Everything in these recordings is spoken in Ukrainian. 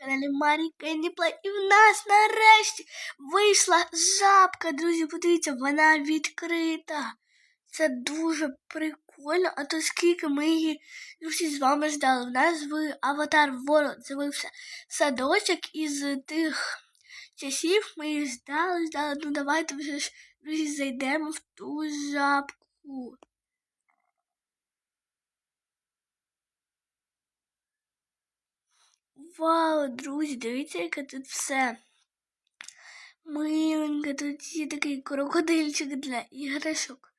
каналі Марі Кенді Плей. І в нас нарешті вийшла жабка. Друзі, подивіться, вона відкрита. Це дуже прикольно, а то скільки ми її всі з вами ждали. В нас в Аватар World з'явився садочок із тих часів. Ми її ждали, ждали. Ну давайте вже ж друзі зайдемо в ту жабку. Вау, друзі, дивіться, яке тут все. Миленьке, тут є такий крокодильчик для іграшок.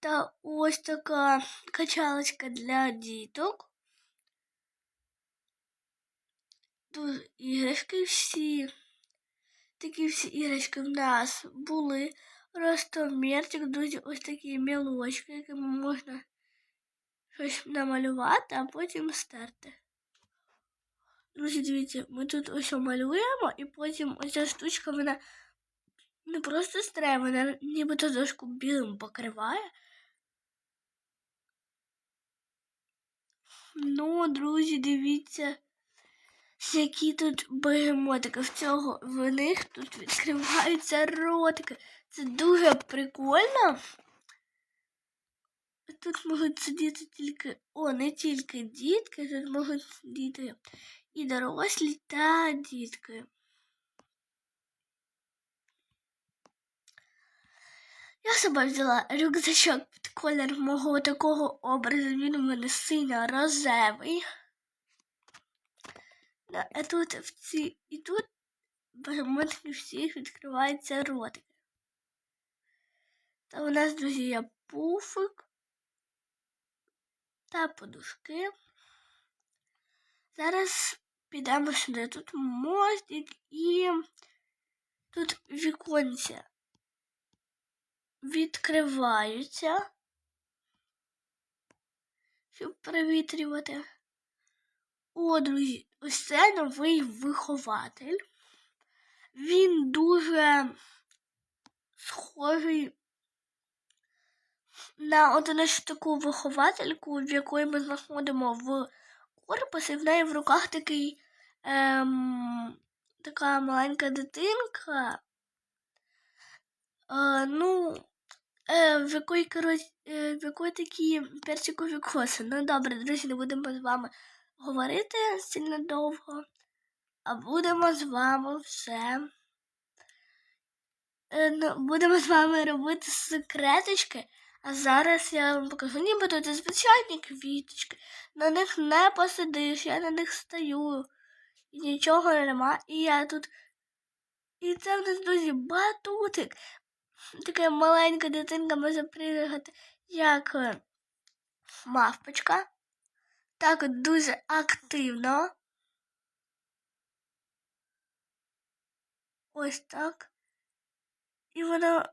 Та ось така качалочка для діток. Тут іграшки всі. Такі всі іграшки в нас були. Ростомірчик, друзі, ось такі мілочки, якими можна щось намалювати, а потім стерти. Друзі, дивіться, ми тут ось малюємо, і потім оця штучка, вона не просто стре, вона нібито дошку білим покриває. Ну, друзі, дивіться, які тут бегемотики. В цього в них тут відкриваються ротики. Це дуже прикольно. Тут можуть сидіти тільки, о, не тільки дітки, тут можуть сидіти і дорослі та дітки. Я себе взяла рюкзачок під колір мого такого образу. Він у мене синьо рожевий. А тут в ці і тут перемотки всіх відкриваються ротики. Та у нас, друзі, є пуфик та подушки. Зараз підемо сюди. Тут мостик і тут віконця відкриваються, щоб привітрювати. О, друзі, ось це новий вихователь. Він дуже схожий на таку виховательку, в якої ми знаходимо в корпусі, в неї в руках такий ем, така маленька дитинка. Е, ну, е, в якої коротше, е, в якої такі персикові коси. Ну добре, друзі, не будемо з вами говорити сильно довго, а будемо з вами все. Е, ну, будемо з вами робити секреточки. А зараз я вам покажу, нібито це звичайні квіточки. На них не посидиш, я на них стою. І нічого нема. І я тут. І це в нас, друзі, батутик. Така маленька дитинка може пригати, як е, мавпочка. Так дуже активно. Ось так. І вона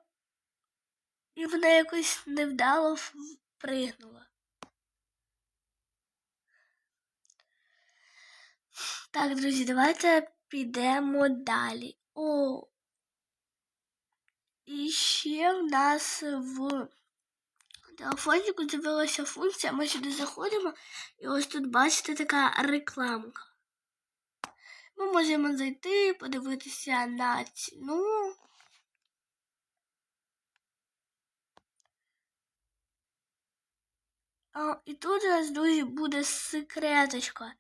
і вона якось невдало впригнула. Так, друзі, давайте підемо далі. О! І ще в нас в телефоніку з'явилася функція, ми сюди заходимо, і ось тут, бачите, така рекламка. Ми можемо зайти, подивитися на ціну. А, І тут у нас, друзі, буде секреточка.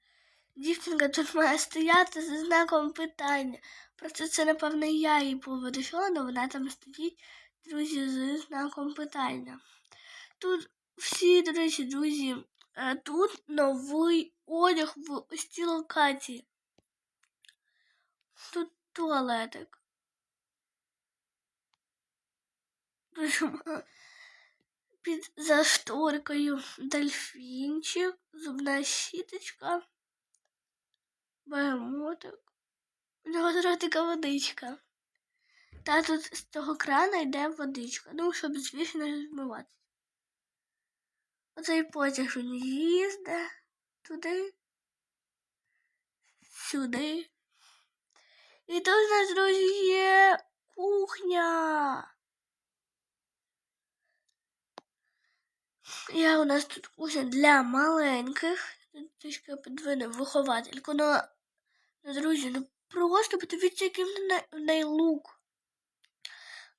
Дівчинка тут має стояти за знаком питання. Просто це, напевно, я її повирішила, але вона там стоїть, друзі, з знаком питання. Тут всі, до речі, друзі, е, тут новий одяг в ось цій локації. Тут туалетик. Під зашторкою дельфінчик, зубна щіточка, бегемотик. У нього зараз така водичка. Та тут з того крана йде водичка. Ну, щоб звісно не змиватися. Оцей потяг він їздить туди, сюди. І тут у нас, друзі, є кухня. Я у нас тут кухня для маленьких. Трішки подвинув виховательку. Но Ну, друзі, ну просто подивіться, який в не- в неї лук.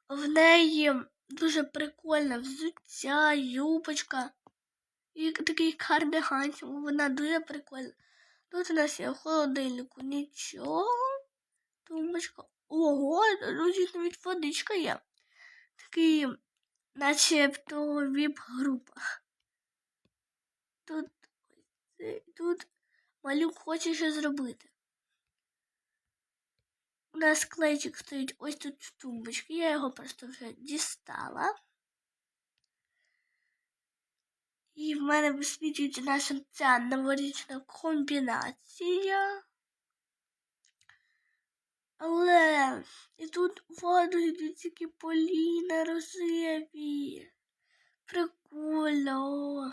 В неї дуже прикольне взуття, юбочка. І такий кардиганчик. Вона дуже прикольна. Тут у нас є в холодильнику нічого. Тумбочка. Ого, друзі, навіть водичка є. Такий, начебто віп-група. Тут, е, тут малюк хоче щось зробити. У нас клейчик стоїть ось тут в тумбочці. Я його просто вже дістала. І в мене висвітлюється наша ця новорічна комбінація. Але і тут воду йдуть такі поліна рожеві. Прикольно.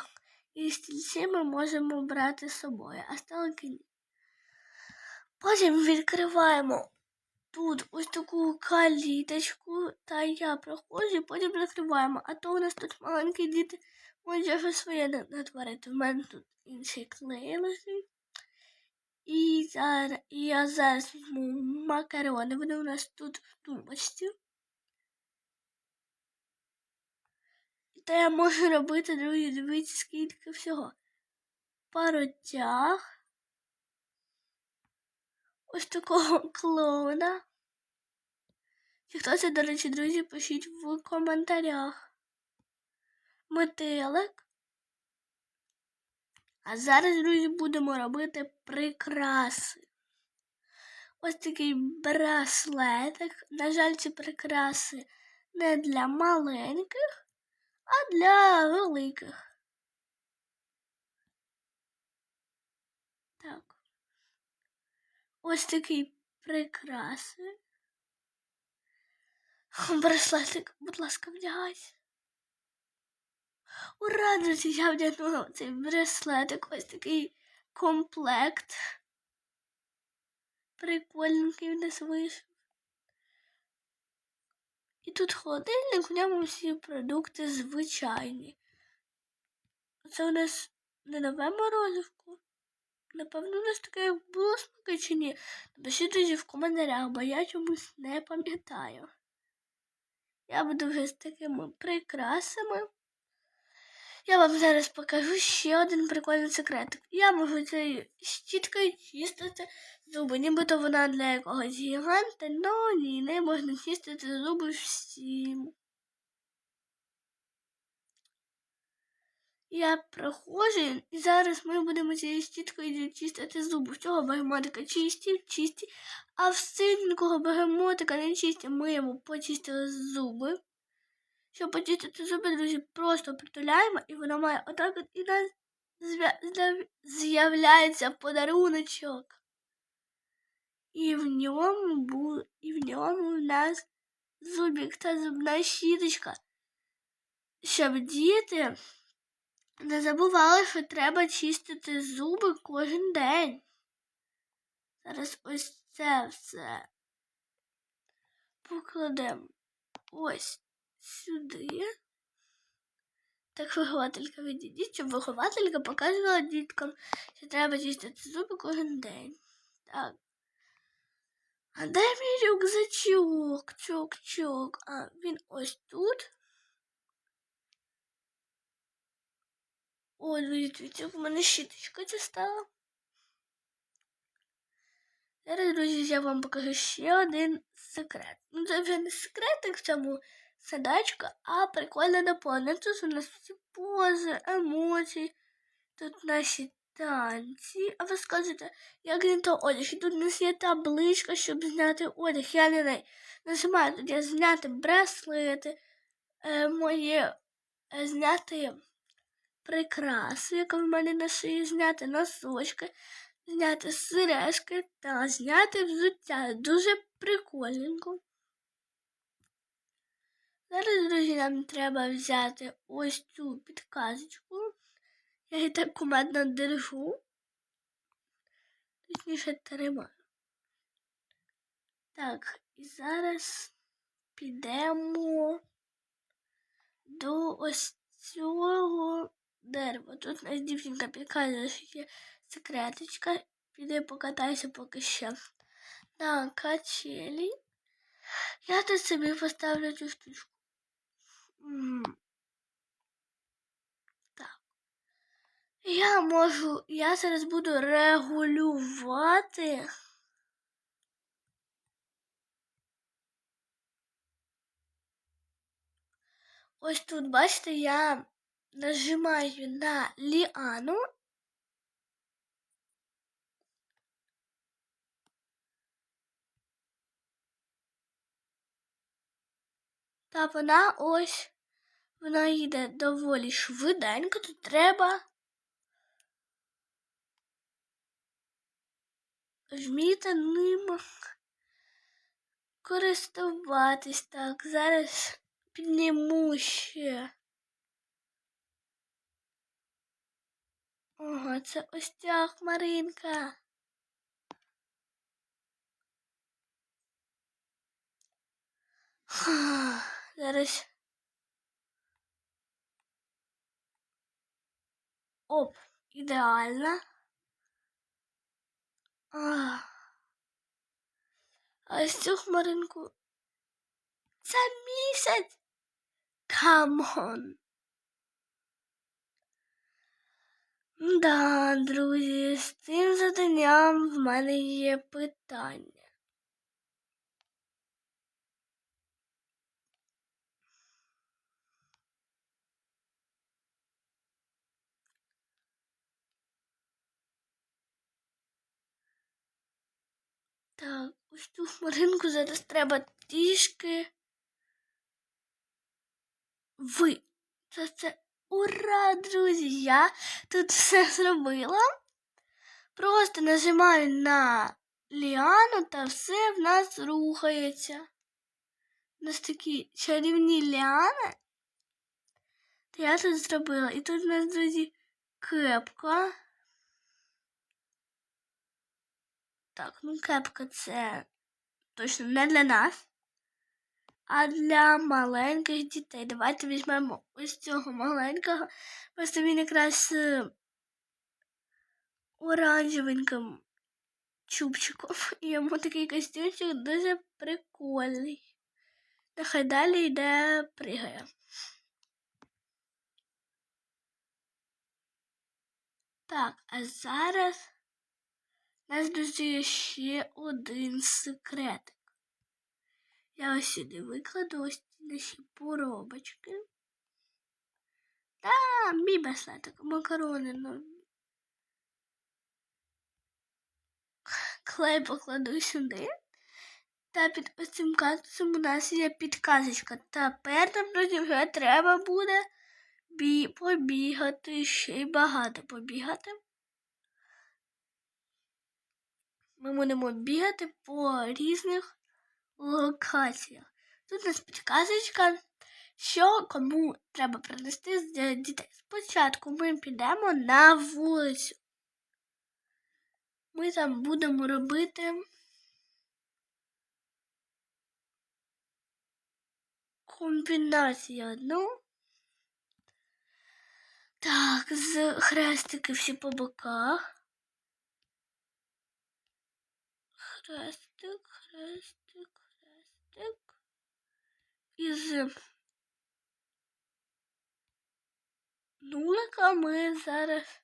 І стільці ми можемо брати з собою, а столики ні. Потім відкриваємо тут ось таку каліточку, та я проходжу, потім закриваємо. А то у нас тут маленькі діти вже своє на- натворити. В мене тут інший клей лежить. І зараз і я зараз візьму макарони. Вони у нас тут в тумбочці. І Та я можу робити, друзі, дивіться, скільки всього. Паротяг. Ось такого клоуна. Чи хто це, до речі, друзі, пишіть в коментарях. Метелик. А зараз, друзі, будемо робити прикраси. Ось такий браслетик. На жаль, ці прикраси не для маленьких, а для великих. Так. Ось такий прикраси. Браслетик, будь ласка, вдягайся. Ура, друзі, я вдягнула цей браслетик, ось такий комплект. Прикольненький в нас вийшов. І тут холодильник, в ньому всі продукти звичайні. Це у нас не нове морозивко. Напевно, у нас таке було смаки чи ні. Напишіть друзі в коментарях, бо я чомусь не пам'ятаю. Я буду вже з такими прикрасами. Я вам зараз покажу ще один прикольний секретик. Я можу цією щіткою чистити зуби, нібито вона для якогось гіганта, но ні, не можна чистити зуби всім. Я проходжу, і зараз ми будемо цією щіткою чистити зуби. В цього бегемотика чисті, чисті, а в синенького бегемотика не чисті. Ми йому почистили зуби. Щоб почистити зуби, друзі, просто притуляємо, і воно має отак от і нас з'являється подаруночок. І в ньому бу... і в ньому в нас зубик та зубна щіточка. Щоб діти не забували, що треба чистити зуби кожен день. Зараз ось це все покладемо ось сюди. Так вихователька відійдіть, щоб вихователька показувала діткам, що треба чистити зуби кожен день. Так. А де мій рюкзачок? Чок-чок. А він ось тут. О, дивіться, в мене щіточка дістала. Зараз, друзі, я вам покажу ще один секрет. Ну, це вже не секретик в цьому садочка, а прикольно. Тут у нас всі пози, емоції, тут наші танці. А ви скажете, як не то одяг? І тут у нас є табличка, щоб зняти одяг. Я на неї нажимаю тут я зняти браслети, е, моє е, зняти прикраси, яка в мене на шиї, зняти носочки, зняти сережки та зняти взуття. Дуже прикольненько. Зараз, друзі, нам треба взяти ось цю підказочку. Я її так кумедно держу. Точніше тримаю. Так, і зараз підемо до ось цього дерева. Тут у нас дівчинка підказує, що є секреточка. піди покатайся поки ще на качелі. Я тут собі поставлю цю штучку. Так. Я можу, я зараз буду регулювати. Ось тут, бачите, я нажимаю на ліану. Та вона ось, вона йде доволі швиденько, тут треба вміти ним користуватись. Так, зараз підніму ще. Ага, це ось ця хмаринка. Зараз. Оп, ідеально. А ось цю хмаринку. Це місяць. Камон. Да, друзі, з цим заданням в мене є питання. Так, ось ту хмаринку зараз треба трішки. Ви. Це це ура, друзі! Я тут все зробила. Просто нажимаю на ліану та все в нас рухається. У нас такі чарівні ліани. Та я тут зробила. І тут у нас, друзі, кепка. Так, ну кепка це точно не для нас, а для маленьких дітей. Давайте візьмемо ось цього маленького. Просто він якраз оранжевеньким чубчиком. Йому такий костюмчик дуже прикольний. Нехай далі йде пригає. Так, а зараз нас друзі ще один секретик. Я ось сюди викладу ось ці наші поробочки. Та, мій безлетик, макарони. Ну. Клей покладу сюди. Та під ось цим кактусом у нас є підказочка. Тепер нам, друзі, вже треба буде бі побігати, ще й багато побігати. Ми будемо бігати по різних локаціях. Тут у нас підказочка, що кому треба принести з дітей. Спочатку ми підемо на вулицю. Ми там будемо робити комбінацію одну. Так, з хрестики всі по боках. Хрестик, хрестик, хрестик. Із нулика ми зараз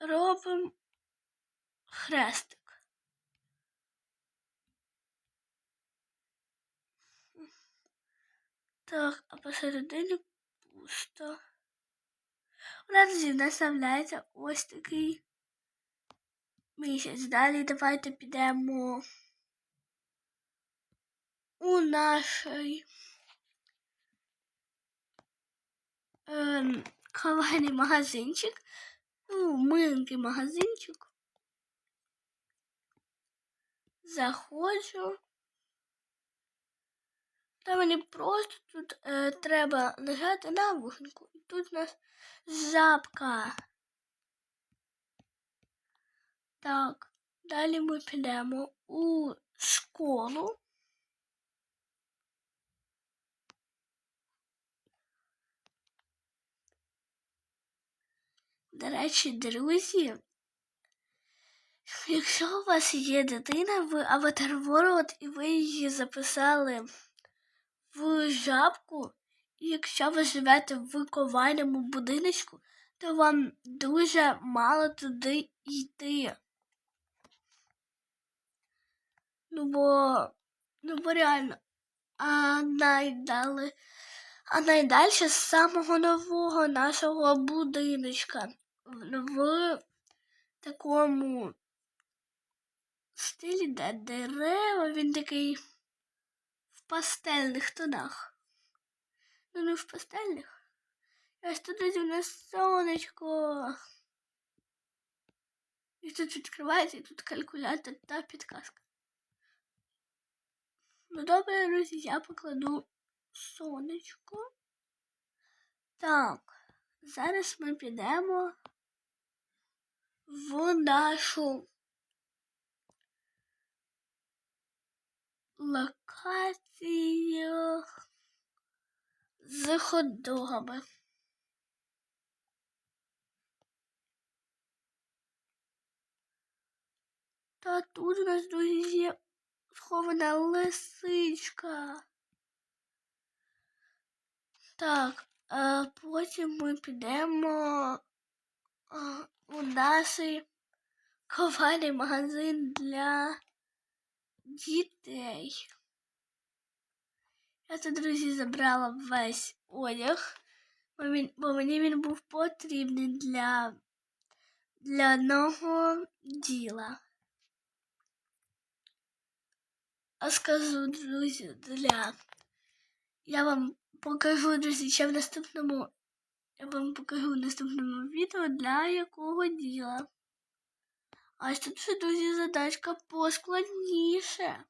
робимо хрестик. Так, а посередині пусто. У нас з'являється ось такий місяць. Далі давайте підемо у наш ем, магазинчик. Ну, миленький магазинчик. Заходжу. Та мені просто тут е, треба нажати на вушеньку. І тут у нас жабка. Так, далі ми підемо у школу. До речі, друзі, Якщо у вас є дитина, ви аватар ворот, і ви її записали в жабку, і якщо ви живете в ковальному будиночку, то вам дуже мало туди йти. Ну бо, ну бо реально, а найдали, а найдальше з самого нового нашого будиночка в такому стилі, де дерева, він такий в пастельних тонах. Ну, не в пастельних. Ось тут у нас сонечко. І тут відкривається, і тут калькулятор та підказка. Ну, добре, друзі, я покладу сонечко. Так, зараз ми підемо в нашу локацію з хот-догами. Та тут у нас, друзі, схована лисичка. Так, а потім ми підемо у наш ковальний магазин для дітей. Я тут, друзі, забрала весь одяг, бо мені він був потрібний для, для одного діла. А скажу, друзі, для. Я вам покажу, друзі, ще в наступному. Я вам покажу в наступному відео для якого діла. А тут ще, друзі, задачка поскладніше.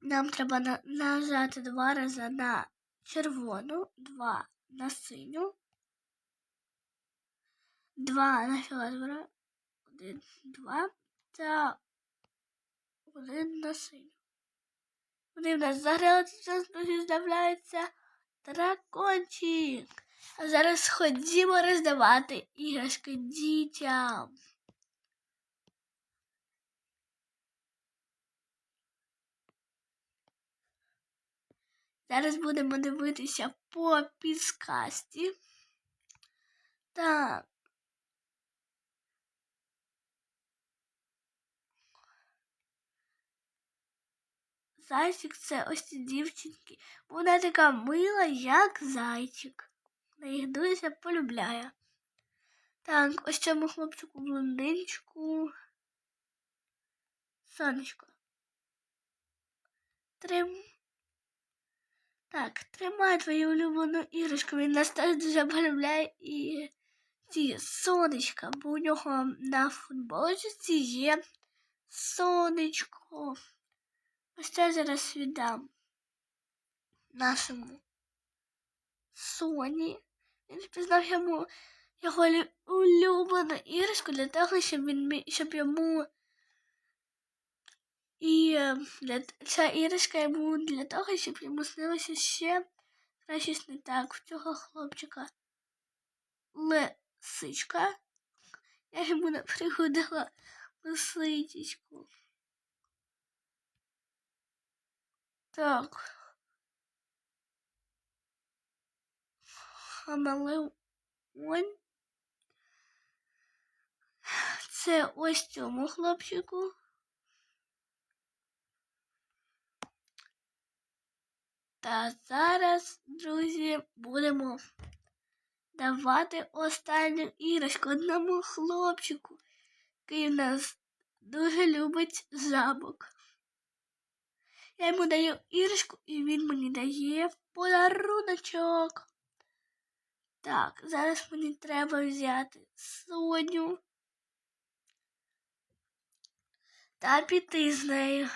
Нам треба на, нажати два рази на червону, два на синю, два на фіолетову, один, два та один на синю. Вони в нас зараз з'являється дракончик. А зараз ходімо роздавати іграшки дітям. Зараз будемо дивитися по підсказці. Так. Зайчик це ось ці дівчинки. Вона така мила, як зайчик. Вона їх дуже полюбляє. Так, ось цьому хлопчику блондинчику. Сонечко. Трим. Так, тримай твою улюблену іграшку. Він нас теж дуже полюбляє і ці сонечка, бо у нього на футболочці є сонечко. Ось це зараз віддам нашому Соні. Він пізнав йому його улюблену іграшку для того, щоб він щоб йому і е, для, ця іграшка йому для того, щоб йому снилося ще щось не так в цього хлопчика. Лисичка. Я йому не пригодила лисичку. Так. Хамелеон. Це ось цьому хлопчику. Та зараз, друзі, будемо давати останню іграшку одному хлопчику, який нас дуже любить жабок. Я йому даю іграшку і він мені дає подаруночок. Так, зараз мені треба взяти Соню та піти з нею.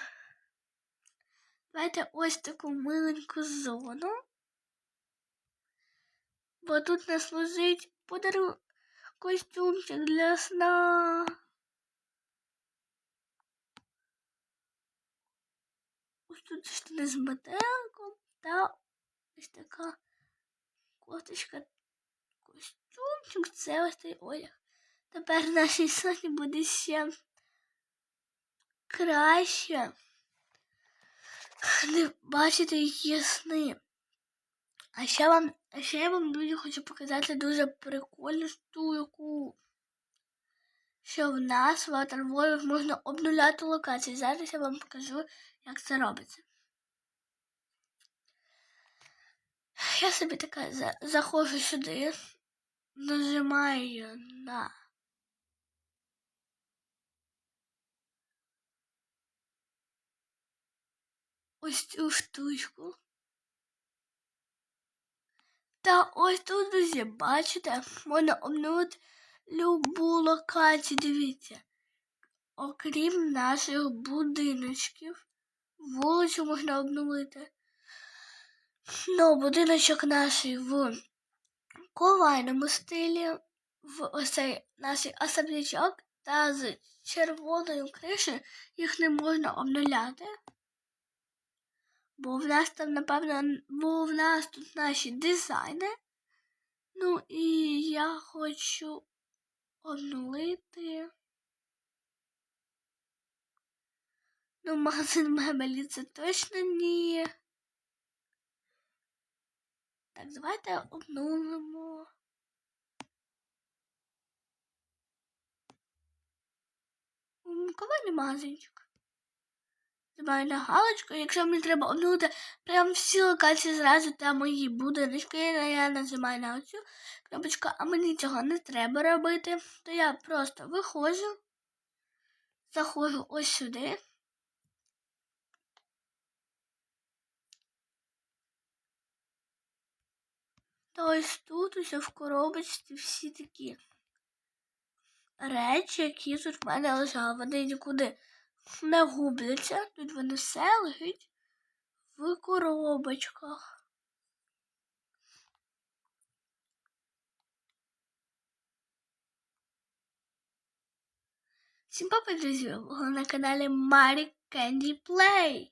Давайте ось таку миленьку зону. Бо тут нас лежить подару костюмчик для сна. Тут штани з метеликом та ось така кофточка костюмчик, це ось цей одяг. Тепер нашій соні буде ще краще не бачити її сни. А ще вам, а ще я вам дуже хочу показати дуже прикольну штуку. Що в нас в Waterworld можна обнуляти локації. Зараз я вам покажу, як це робиться. Я собі така за- заходжу сюди, нажимаю на ось цю штучку. Та ось тут, друзі, бачите, можна обновити любу локацію, дивіться. Окрім наших будиночків, вулицю можна обновити. Ну, будиночок наш в ковайному стилі, в ось цей наш особнячок та з червоною кришею їх не можна обнуляти. Бо в нас там, напевно, бо в нас тут наші дизайни. Ну і я хочу обнулити. Ну, магазин мебелі це точно ні. Так, давайте обнулимо. Кого Ковальний магазинчик. Забаю на галочку. Якщо мені треба обнулити прям всі локації зразу та мої будиночки, я нажимаю на оцю кнопочку, а мені цього не треба робити, то я просто виходжу, заходжу ось сюди. Та ось тут усе в коробочці всі такі речі, які тут в мене лежали. Вони нікуди не губляться. Тут вони все лежать в коробочках. Всім папа, друзі, ви на каналі Марі Кенді Play.